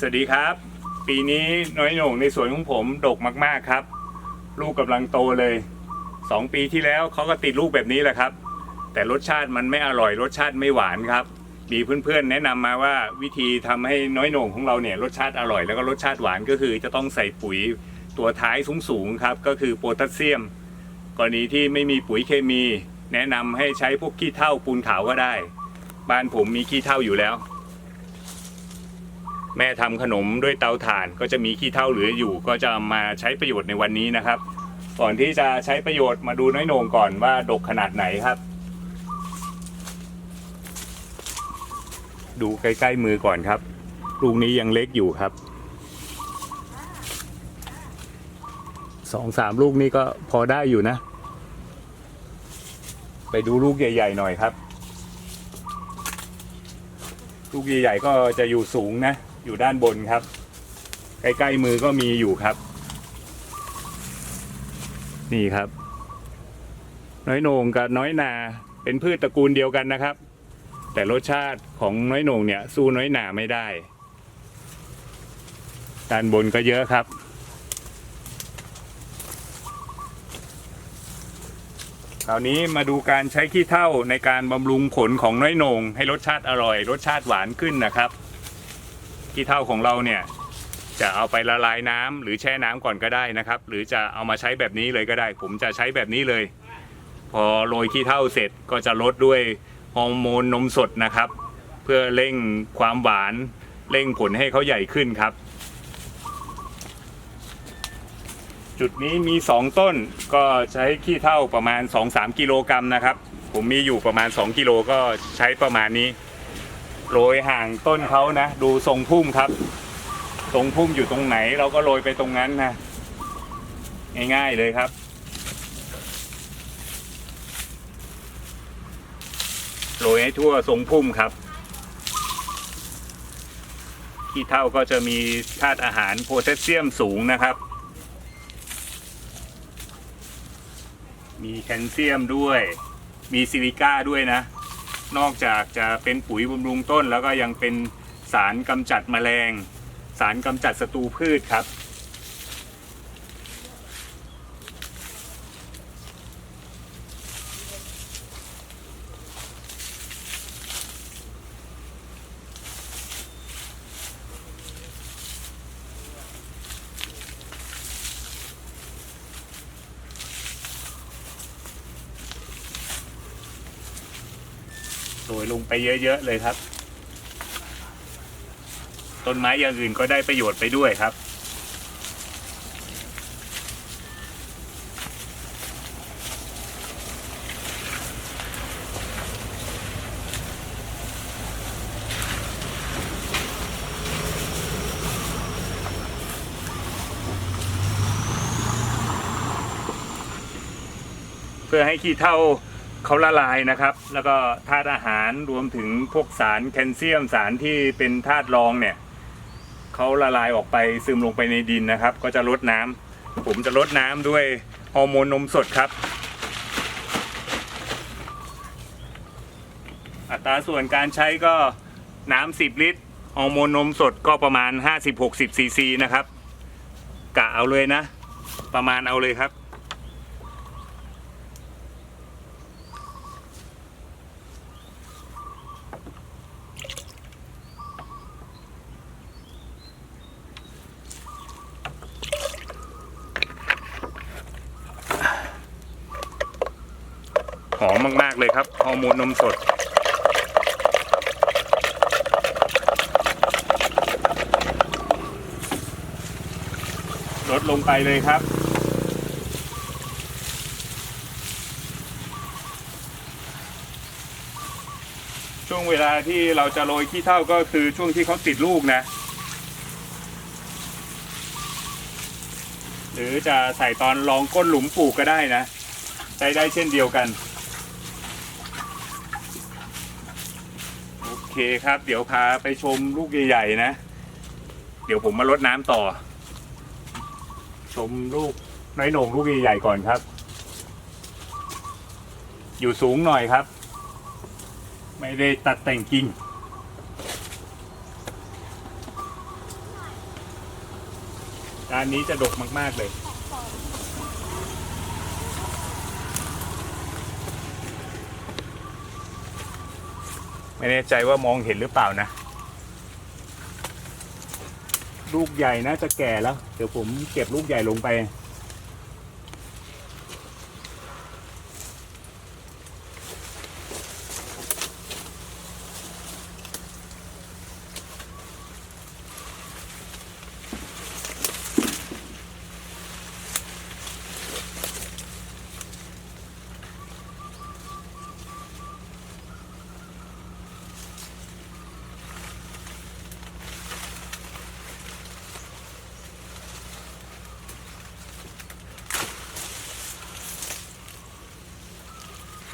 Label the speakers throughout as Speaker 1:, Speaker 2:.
Speaker 1: สวัสดีครับ ปีนี้น้อยหน่งในสวนของผมดกมากๆครับ ลูกกำลังโตเลยสองปีที่แล้วเขาก็ติดลูกแบบนี้แหละครับ แต่รสชาติมันไม่อร่อยรสชาติไม่หวานครับ มีเพื่อนๆ แนะนำมาว่าวิธีทำให้น้อยหน่งของเราเนี่ยรสชาติอร่อยแล้วก็รสชาติหวานก็คือจะต้องใส่ปุ๋ยตัวท้ายสูงๆครับก็คือโพแทสเซียม กรณีที่ไม่มีปุ๋ยเคมี แนะนำให้ใช้พวกขี้เถ้าปูนขาวก็ได้ บ้านผมมีขี้เถ้าอยู่แล้ว แม่ทำขนมด้วยเตาถ่าน ก็จะมีขี้เถ้าเหลืออยู่ ก็จะมาใช้ประโยชน์ในวันนี้นะครับ ก่อนที่จะใช้ประโยชน์มาดูน้อยโหน่งก่อนว่าดกขนาดไหนครับ ดูใกล้ๆมือก่อนครับลูกนี้ยังเล็กอยู่ครับสองสามลูกนี้ก็พอได้อยู่นะ ไปดูลูกใหญ่ ๆ หน่อยครับ ลูกใหญ่ๆก็จะอยู่สูงนะ อยู่ด้านบนครับ ใกล้ๆมือก็มีอยู่ครับ นี่ครับ น้อยโหน่งกับน้อยนาเป็นพืชตระกูลเดียวกันนะครับ แต่รสชาติของน้อยโหน่งเนี่ยสู้น้อยหนาไม่ได้ ด้านบนก็เยอะครับคราวนี้มาดูการใช้ขี้เถ้าในการบำรุงผลของน้อยโหน่งให้รสชาติอร่อย รสชาติหวานขึ้นนะครับ ขี้เถ้าของเราเนี่ยจะเอาไปละลายน้ำหรือแช่น้ำก่อนก็ได้นะครับ หรือจะเอามาใช้แบบนี้เลยก็ได้ ผมจะใช้แบบนี้เลย พอโรยขี้เถ้าเสร็จก็จะลดด้วยฮอร์โมนนมสดนะครับ เพื่อเร่งความหวานเร่งผลให้เขาใหญ่ขึ้นครับ จุดนี้มี 2 ต้นก็ใช้ขี้เถ้าประมาณ 2-3 กิโลกรัมนะครับ ผมมีอยู่ประมาณ 2 กิโลก็ใช้ประมาณนี้ โรยห่างต้นเขานะ ดูทรงพุ่มครับทรงพุ่มอยู่ตรงไหน เราก็โรยไปตรงนั้นนะง่ายๆเลยครับโรยให้ทั่วทรงพุ่มครับขี้เถ้าก็จะมีธาตุอาหารโพแทสเซียมสูงนะครับ มีแคลเซียมด้วย มีซิลิก้าด้วยนะ นอกจากจะเป็นปุ๋ยบำรุงต้น แล้วก็ยังเป็นสารกำจัดแมลง สารกำจัดศัตรูพืชครับ โรยลงไปเยอะๆเลยครับ ต้นไม้อย่างอื่นก็ได้ประโยชน์ไปด้วยครับ เพื่อให้ขี้เท่า เขาละลายนะครับ แล้วก็ธาตุอาหารรวมถึงพวกสารแคลเซียมสารที่เป็นธาตุรองเนี่ยเขาละลายออกไปซึมลงไปในดินนะครับ ก็จะลดน้ำผมจะลดน้ำด้วยฮอร์โมนนมสดครับ อัตราส่วนการใช้ก็น้ำ10 ลิตรฮอร์โมนนมสดก็ประมาณ 50-60ซีซีนะครับกะเอาเลยนะ ประมาณเอาเลยครับ หอมมาก ๆ เลยครับฮอร์โมนนมสด ลดลงไปเลยครับ ช่วงเวลาที่เราจะโรยขี้เท่าก็คือช่วงที่เขาติดลูกนะ หรือจะใส่ตอนรองก้นหลุมปลูกก็ได้นะใช้ได้เช่นเดียวกัน โอ เคครับ เดี๋ยวพาไปชมลูกใหญ่ๆนะ เดี๋ยวผมมาลดน้ำต่อ ชมลูกน้อยหน่งลูกใหญ่ๆก่อนครับ อยู่สูงหน่อยครับ ไม่ได้ตัดแต่งกิ่งด้านนี้จะดกมากๆเลย ไม่แน่ใจว่ามองเห็นหรือเปล่านะ ลูกใหญ่น่าจะแก่แล้ว เดี๋ยวผมเก็บลูกใหญ่ลงไป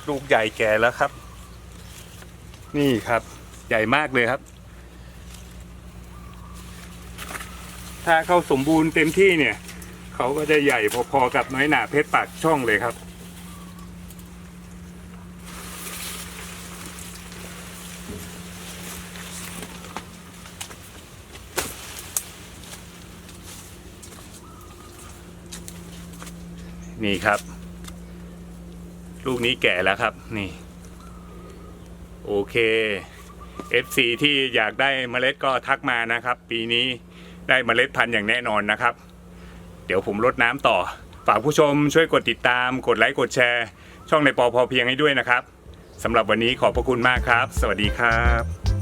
Speaker 1: ลูกใหญ่แก่แล้วครับ นี่ครับ ใหญ่มากเลยครับ ถ้าเขาสมบูรณ์เต็มที่เนี่ย เขาก็จะใหญ่พอๆกับน้อยหนาเพชรปากช่องเลยครับนี่ครับ ลูกนี้แก่แล้วครับ นี่ โอเค FC ที่อยากได้เมล็ดก็ทักมานะครับ ปีนี้ได้เมล็ดพันธุ์อย่างแน่นอนนะครับ เดี๋ยวผมลดน้ำต่อ ฝากผู้ชมช่วยกดติดตาม กดไลค์กดแชร์ ช่องในปอพอเพียงให้ด้วยนะครับสำหรับวันนี้ขอบพระคุณมากครับ สวัสดีครับ